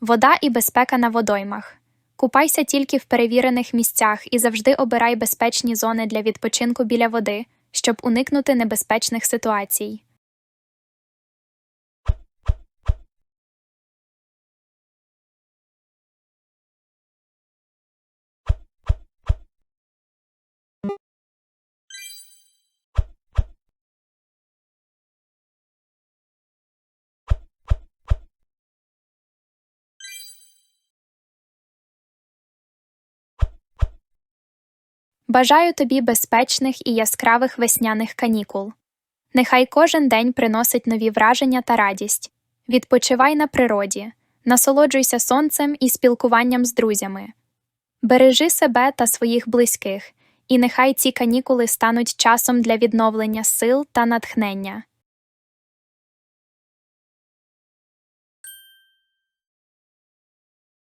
Вода і безпека на водоймах. Купайся тільки в перевірених місцях і завжди обирай безпечні зони для відпочинку біля води, щоб уникнути небезпечних ситуацій. Бажаю тобі безпечних і яскравих весняних канікул. Нехай кожен день приносить нові враження та радість. Відпочивай на природі, насолоджуйся сонцем і спілкуванням з друзями. Бережи себе та своїх близьких, і нехай ці канікули стануть часом для відновлення сил та натхнення.